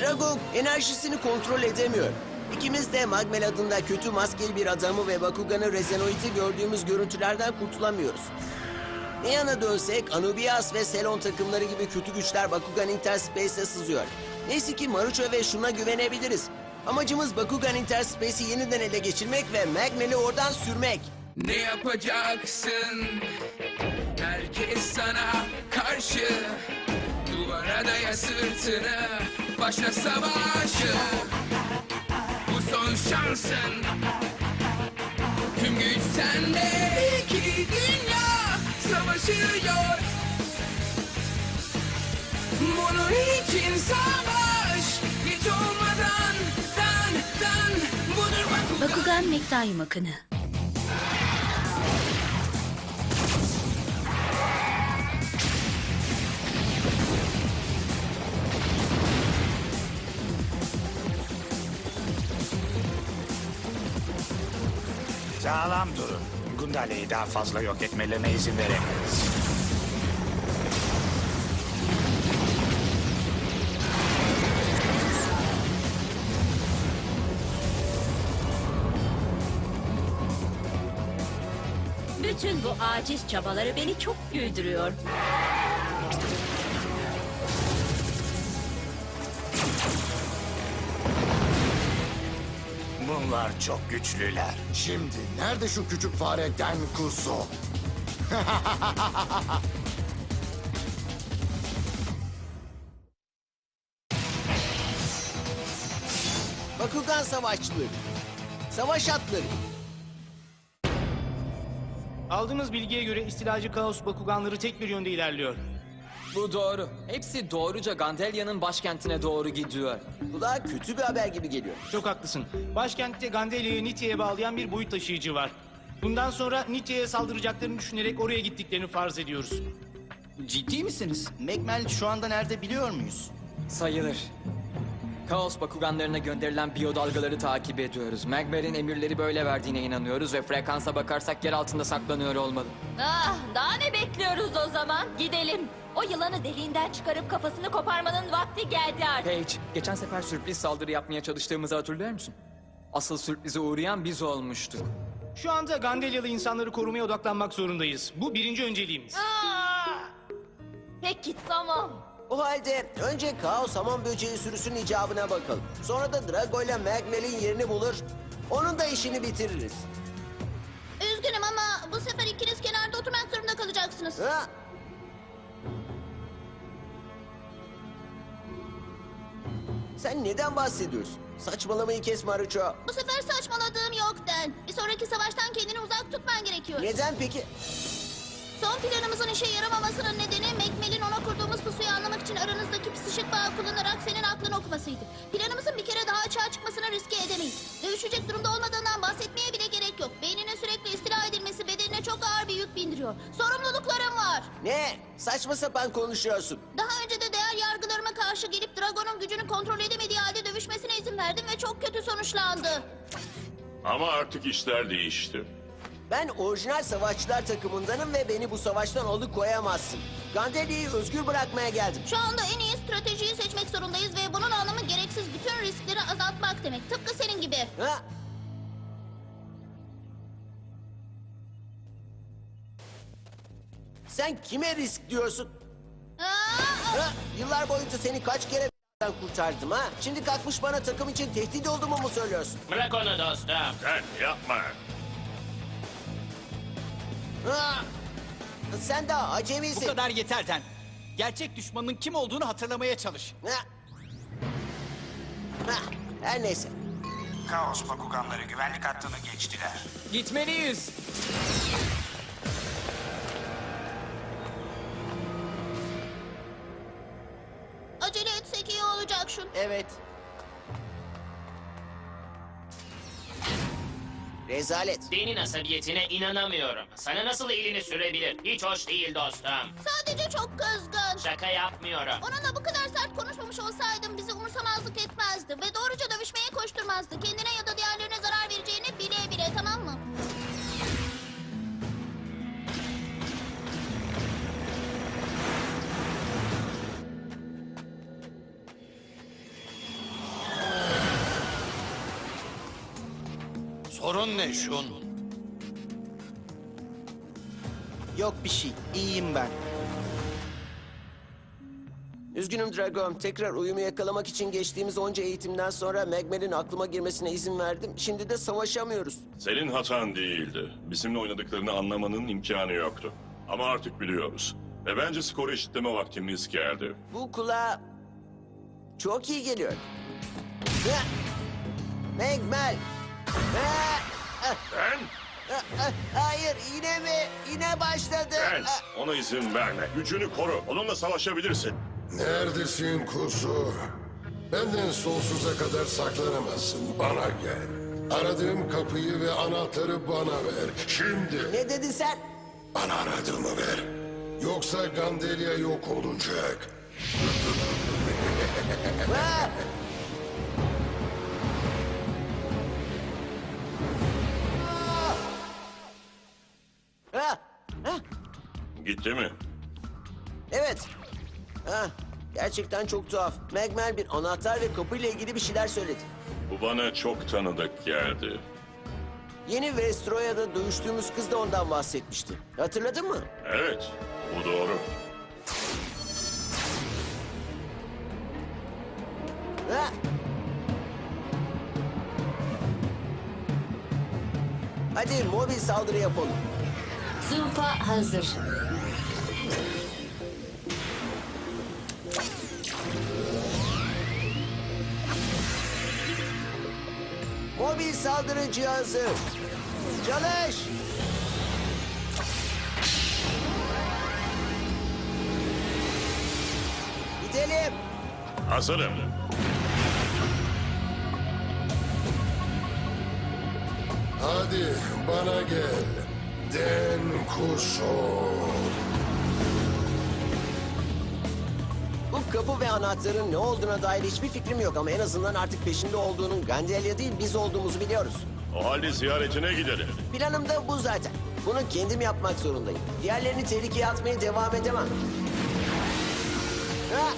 Drago enerjisini kontrol edemiyor. İkimiz de Magmel adında kötü maskeli bir adamı ve Bakugan'ı Rezenoid'i gördüğümüz görüntülerden kurtulamıyoruz. Ne yana dönsek Anubias ve Selon takımları gibi kötü güçler Bakugan Interspace'e sızıyor. Neyse ki Marucho ve şuna güvenebiliriz. Amacımız Bakugan Interspace'i yeniden ele geçirmek ve Magmel'i oradan sürmek. Ne yapacaksın? Herkes sana karşı Duvara daya sırtını Başla savaşı. Bu son şansın. Tüm güç sende. İki dünya savaşıyor. Bunun için savaş Hiç olmadan Dan dan. Bakugan Bakugan Mektaim Akını. Sağlam durun. Gundale'yi daha fazla yok etmelerine izin veremeyiz. Bütün bu aciz çabaları beni çok güldürüyor. Bunlar çok güçlüler. Şimdi nerede şu küçük fare Denkuso? Bakugan savaşçıları. Savaş atları. Aldığımız bilgiye göre istilacı kaos Bakuganları tek bir yönde ilerliyor. Bu doğru. Hepsi doğruca Gandelya'nın başkentine doğru gidiyor. Kulağa kötü bir haber gibi geliyor. Çok haklısın. Başkentte Gandelia'yı Nitya'ya bağlayan bir boyut taşıyıcı var. Bundan sonra Nitya'ya saldıracaklarını düşünerek oraya gittiklerini farz ediyoruz. Ciddi misiniz? Mekmel şu anda nerede biliyor muyuz? Sayılır. Kaos Bakuganlarına gönderilen biyodalgaları takip ediyoruz. Magmer'in emirleri böyle verdiğine inanıyoruz ve frekansa bakarsak yer altında saklanıyor olmalı. Ah, daha ne bekliyoruz o zaman? Gidelim. O yılanı deliğinden çıkarıp kafasını koparmanın vakti geldi artık. Paige, geçen sefer sürpriz saldırı yapmaya çalıştığımızı hatırlıyor musun? Asıl sürprize uğrayan biz olmuştuk. Şu anda Gandelyalı insanları korumaya odaklanmak zorundayız. Bu birinci önceliğimiz. Ah! Peki tamam. O halde önce Kaos Hamam Böceği sürüsünün icabına bakalım. Sonra da Drago ile Magmel'in yerini bulur. Onun da işini bitiririz. Üzgünüm ama bu sefer ikiniz kenarda oturmak zorunda kalacaksınız. Ha? Sen neden bahsediyorsun? Saçmalamayı kes Marucho. Bu sefer saçmaladığım yok Den. Bir sonraki savaştan kendini uzak tutman gerekiyor. Neden peki? Son planımızın işe yaramamasının nedeni Mekmel'in ona kurduğumuz pusuyu anlamak için aranızdaki psişik bağı kullanarak senin aklını okumasıydı. Planımızın bir kere daha açığa çıkmasını riske edemeyiz. Dövüşecek durumda olmadığından bahsetmeye bile gerek yok. Beyninin sürekli istila edilmesi bedenine çok ağır bir yük bindiriyor. Sorumluluklarım var. Ne? Saçma sapan konuşuyorsun. Daha karşı gelip Dragon'un gücünü kontrol edemediği halde dövüşmesine izin verdim ve çok kötü sonuçlandı. Ama artık işler değişti. Ben orijinal savaşçılar takımındanım ve beni bu savaştan alıkoyamazsın. Gandelia'yı özgür bırakmaya geldim. Şu anda en iyi stratejiyi seçmek zorundayız ve bunun anlamı gereksiz bütün riskleri azaltmak demek. Tıpkı senin gibi. Ha? Sen kime risk diyorsun? Ha? Yıllar boyunca seni kaç kere b***den kurtardım ha? Şimdi kalkmış bana takım için tehdit olduğumu mu söylüyorsun? Bırak onu dostum. Sen yapma. Ha? Sen daha Bu acemisin. kadar yeterden. Gerçek düşmanın kim olduğunu hatırlamaya çalış. Ha? Ha? Her neyse. Kaos Bakuganları güvenlik hattını geçtiler. Gitmeliyiz. Evet. Rezalet. Senin asabiyetine inanamıyorum. Sana nasıl elini sürebilir? Hiç hoş değil dostum. Sadece çok kızgın. Şaka yapmıyorum. Onunla bu kadar sert konuşmamış olsaydım bizi umursamazlık etmezdi ve doğruca dövüşmeye koşturmazdı. Kendine ya da diğerlerine zarar vereceğini bile Sorun ne Şun? Yok bir şey. İyiyim ben. Üzgünüm Drago. Tekrar uyumu yakalamak için geçtiğimiz onca eğitimden sonra Magmel'in aklıma girmesine izin verdim. Şimdi de savaşamıyoruz. Senin hatan değildi. Bizimle oynadıklarını anlamanın imkanı yoktu. Ama artık biliyoruz. Ve bence skoru eşitleme vaktimiz geldi. Bu kulağa çok iyi geliyor. Ha! Ben, Hayır yine mi? Yine başladı. ben. Ah, Ona izin verme. Gücünü koru. Onunla savaşabilirsin. Neredesin kuzu? Benden sonsuza kadar saklanamazsın. Bana gel. Aradığım kapıyı ve anahtarı bana ver. Şimdi Ne dedin sen? bana aradığımı ver. Yoksa Gandelia yok olacak. Ha! Gitti mi? Evet. Ha, gerçekten çok tuhaf. Magmel bir anahtar ve kapıyla ilgili bir şeyler söyledi. Bu bana çok tanıdık geldi. Yeni Vestroya'da dövüştüğümüz kız da ondan bahsetmişti. Hatırladın mı? Evet, bu doğru. Ha! Hadi mobil saldırı yapalım. Zumpa hazır. Mobil saldırı cihazı. Çalış. Gidelim. Hazırım. Hadi bana gel. Den kuzu. Kapı ve anahtarın ne olduğuna dair hiçbir fikrim yok ama en azından artık peşinde olduğunun Gandelia değil biz olduğumuzu biliyoruz. O halde ziyaretine gidelim. Planım da bu zaten. Bunu kendim yapmak zorundayım. Diğerlerini tehlikeye atmaya devam edemem. Ha!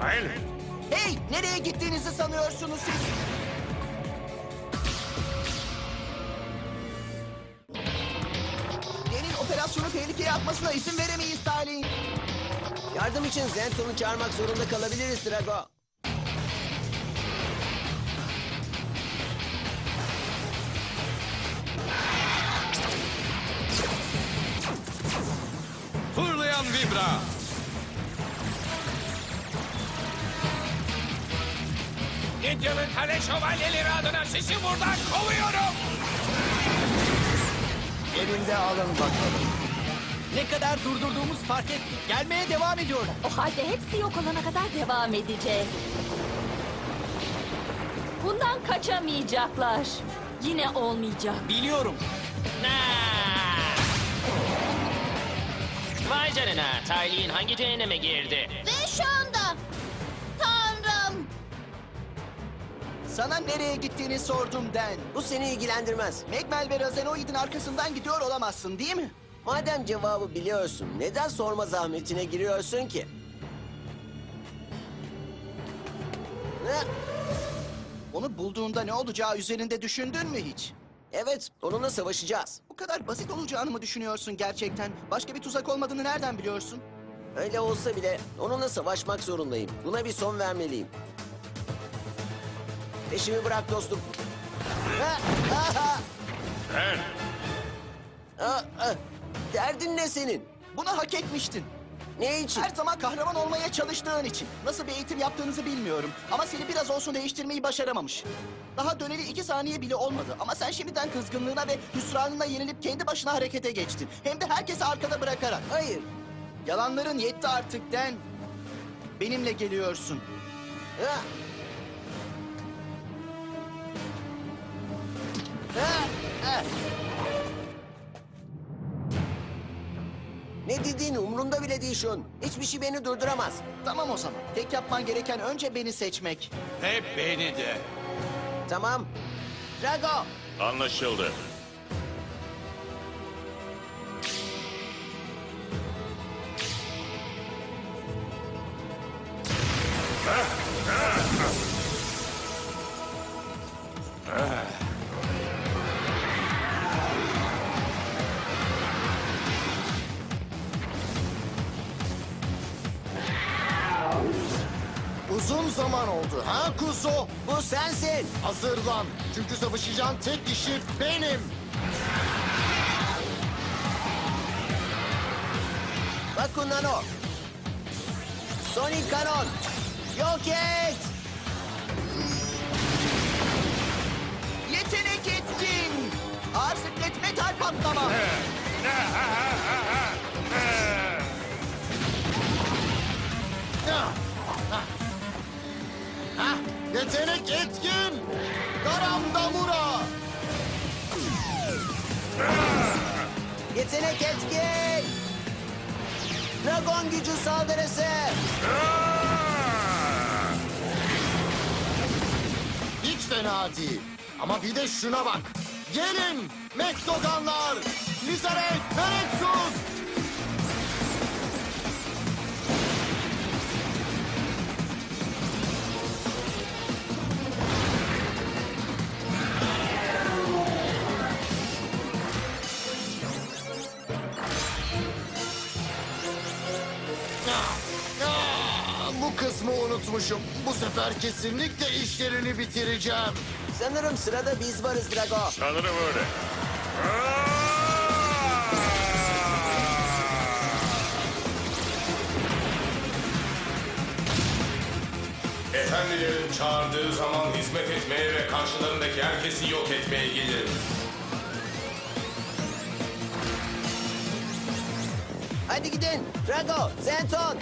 Hayır. Hey! Nereye gittiğinizi sanıyorsunuz siz? Operasyonu tehlikeye atmasına izin veremeyiz Talih. Yardım için Zenton'u çağırmak zorunda kalabiliriz Drago. Fırlayan vibra. Gideon'un kale şövalyeleri adına sizi buradan kovuyorum. Elinde alın bakalım. Ne kadar durdurduğumuz fark ettik. Gelmeye devam ediyorlar. O halde hepsi yok olana kadar devam edeceğiz. Bundan kaçamayacaklar. Yine olmayacak. Biliyorum. Vay canına. Tylee'in hangi cehenneme girdi? Ve şu anda... Tanrım! Sana nereye gittiğini sordum Den. Bu seni ilgilendirmez. Megmel ve Razenoid'in arkasından gidiyor olamazsın değil mi? Madem cevabı biliyorsun, neden sorma zahmetine giriyorsun ki? Ha? Onu bulduğunda ne olacağı üzerinde düşündün mü hiç? Evet, onunla savaşacağız. Bu kadar basit olacağını mı düşünüyorsun gerçekten? Başka bir tuzak olmadığını nereden biliyorsun? Öyle olsa bile onunla savaşmak zorundayım. Buna bir son vermeliyim. Peşimi bırak dostum. Ha, ha, ha. Ben, Ha, ha. Derdin ne senin? Bunu hak etmiştin. Ne için? Her zaman kahraman olmaya çalıştığın için. Nasıl bir eğitim yaptığınızı bilmiyorum. Ama seni biraz olsun değiştirmeyi başaramamış. Daha döneli iki saniye bile olmadı. Ama sen şimdiden kızgınlığına ve hüsranına yenilip kendi başına harekete geçtin. Hem de herkesi arkada bırakarak. Hayır. Yalanların yetti artık Den. Benimle geliyorsun. Ha. Ha, ha. Ne dediğin umurumda bile değil şu an. Hiçbir şey beni durduramaz. Tamam o zaman. Tek yapman gereken önce beni seçmek. Ve beni de. Tamam. Drago. anlaşıldı. Hazırlan. Çünkü savaşacağın tek kişi benim. Bakunano. Sonic Kanon. Yok et. Yetenek etkin. Ağır sıklet metal patlama. Ha, ha. Ha, yetenek etkin. Yetenek etkin. Dragon gücü saldırısı. Hiç fena değil. Ama bir de şuna bak. Gelin Mektoganlar. Lizarek, Peretsus. Unutmuşum. Bu sefer kesinlikle işlerini bitireceğim. Sanırım sırada biz varız Drago. Sanırım öyle. Efendilerin çağırdığı zaman hizmet etmeye ve karşılarındaki herkesi yok etmeye gelirim. Hadi gidin. Drago, Zenton.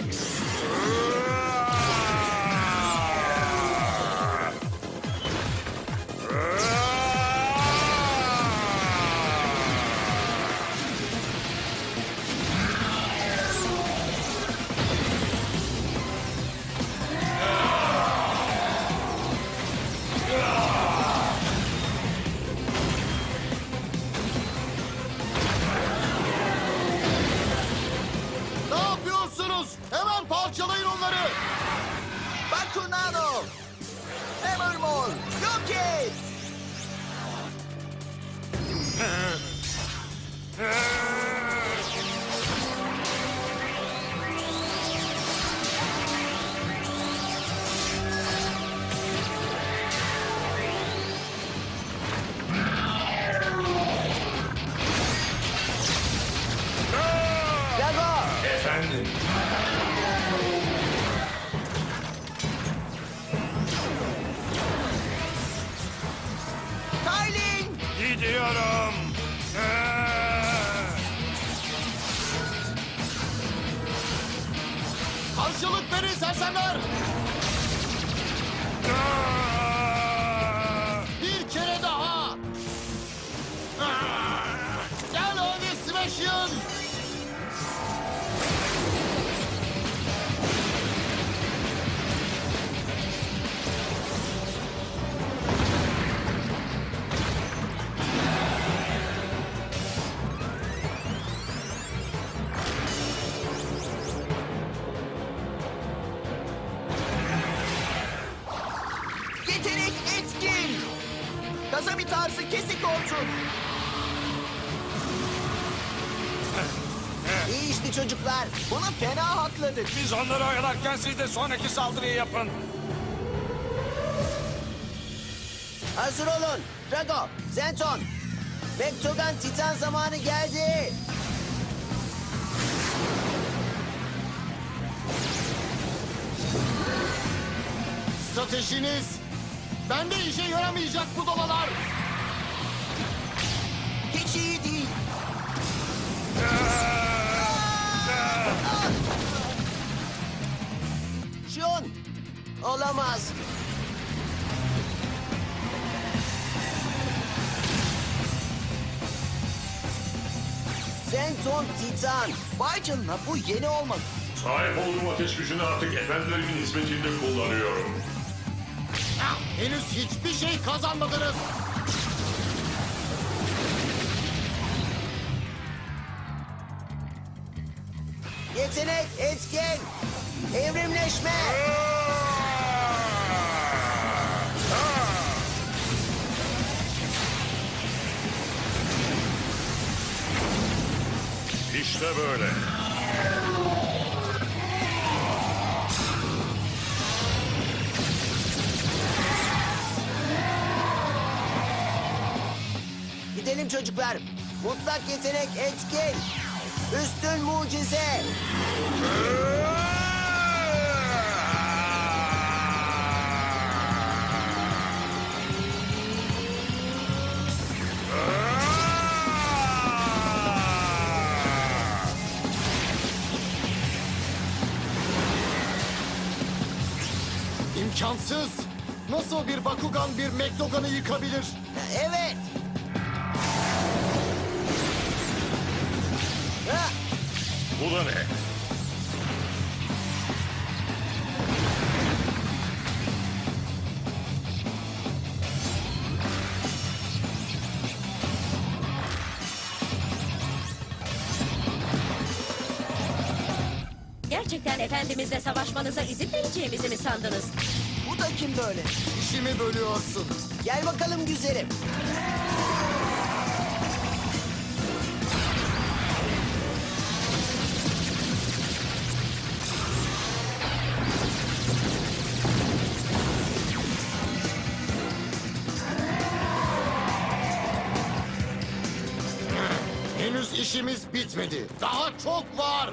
Karşılık verin sersemler. Gaza bir tarzı kesik olsun. İyi işti çocuklar. Bunu fena hakladık. Biz onları oyalarken siz de sonraki saldırıyı yapın. Hazır olun. Drago, Zenton. Mektogan Titan zamanı geldi. Stratejiniz. Bende işe yaramayacak bu dolalar. Hiç iyi değil. Şun. Olamaz. Zenton Titan. Vay canına bu yeni olmadı. Sahip olduğum ateş gücünü artık efendilerimin hizmetinde kullanıyorum. Henüz hiçbir şey kazanmadınız. Yetenek etkin. Evrimleşme. İşte böyle. Bitirelim çocuklar. Mutlak yetenek etkin. Üstün mucize. İmkansız. Nasıl bir Bakugan bir Mektogan'ı yıkabilir? Evet. Bu da ne? Gerçekten efendimizle savaşmanıza izin vereceğimizi mi sandınız? Bu da kim böyle? İşimi bölüyorsun. gel bakalım güzelim. İşimiz bitmedi. Daha çok var.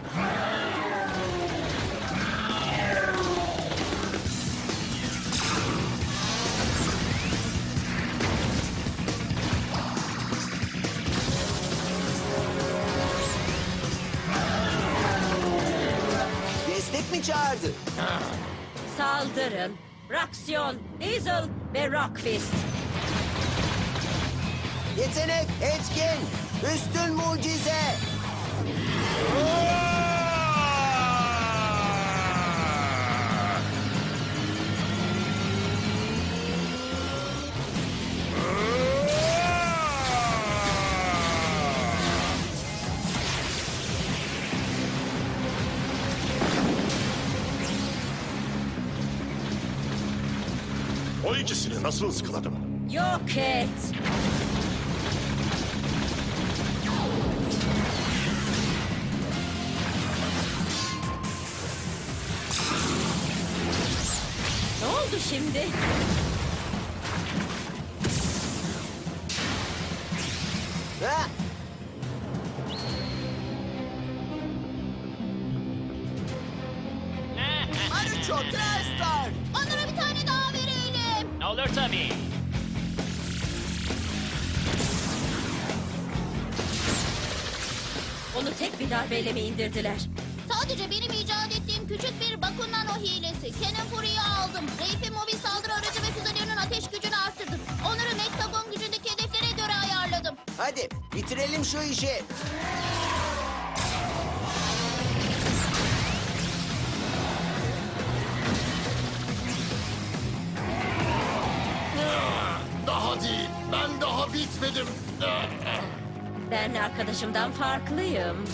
Destek mi çağırdı? Saldırın. Raksiyon, Diesel ve Rockfist. Yetenek etkin. Üstün mucize. O ikisini nasıl ıskaladım? Yok et. Şimdi? Ha, Maruço, Transtar. Onlara bir tane daha verelim. Olur tabii. Onu tek bir darbeyle mi indirdiler? Sadece benim icat ettiğim küçük bir Bakugan o hilesi. Cannon Fury'yi aldım. Reif'in bitirelim şu işi. Daha değil. Ben daha bitmedim. Ben arkadaşımdan farklıyım.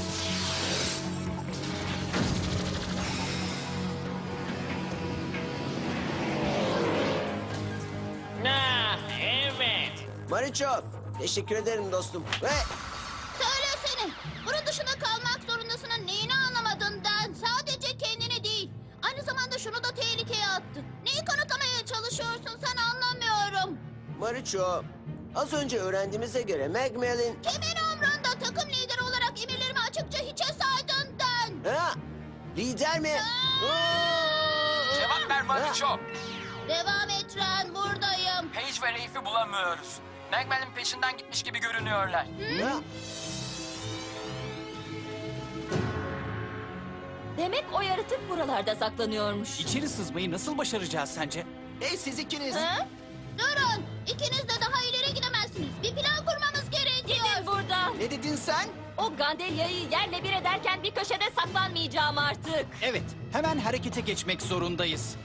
Ha, evet. Maricho, teşekkür ederim dostum. Ve Söylesene. Bunun dışında kalmak zorundasının neyini anlamadın Dan? Sadece kendini değil. Aynı zamanda şunu da tehlikeye attı. Neyi kanıtlamaya çalışıyorsun sen anlamıyorum. Maricho, az önce öğrendiğimize göre Magmal'in... Kimin umrunda takım lideri olarak emirlerimi açıkça hiçe saydın Dan? Ha, lider mi? Cevap ver Maruço. Devam et Ren buradayım. Paige ve Reif'i bulamıyoruz. Magmal'in peşinden gitmiş gibi görünüyorlar. Ha, Demek o yaratık buralarda saklanıyormuş. İçeri sızmayı nasıl başaracağız sence? Hey siz ikiniz. Ha? Durun. İkiniz de daha ileri gidemezsiniz. Bir plan kurmamız gerekiyor. Gidin buradan. Ne dedin sen? O Gandelya'yı yerle bir ederken bir köşede saklanmayacağım artık. Evet, hemen harekete geçmek zorundayız.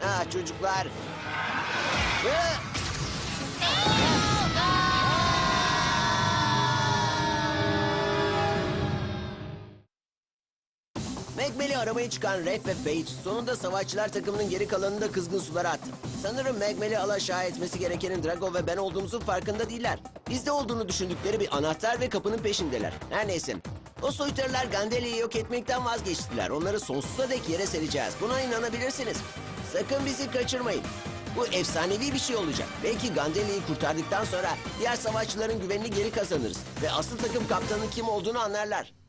ha çocuklar. Ha, Aramaya çıkan Red ve Page sonunda savaşçılar takımının geri kalanını da kızgın sulara attı. Sanırım Magmal'i alaşağı etmesi gerekenin Drago ve ben olduğumuzun farkında değiller. Bizde olduğunu düşündükleri bir anahtar ve kapının peşindeler. Her neyse. O soytarılar Gandelia'yı yok etmekten vazgeçtiler. Onları sonsuza dek yere sereceğiz. Buna inanabilirsiniz. Sakın bizi kaçırmayın. Bu efsanevi bir şey olacak. Belki Gandeli'yi kurtardıktan sonra diğer savaşçıların güvenini geri kazanırız. Ve asıl takım kaptanın kim olduğunu anlarlar.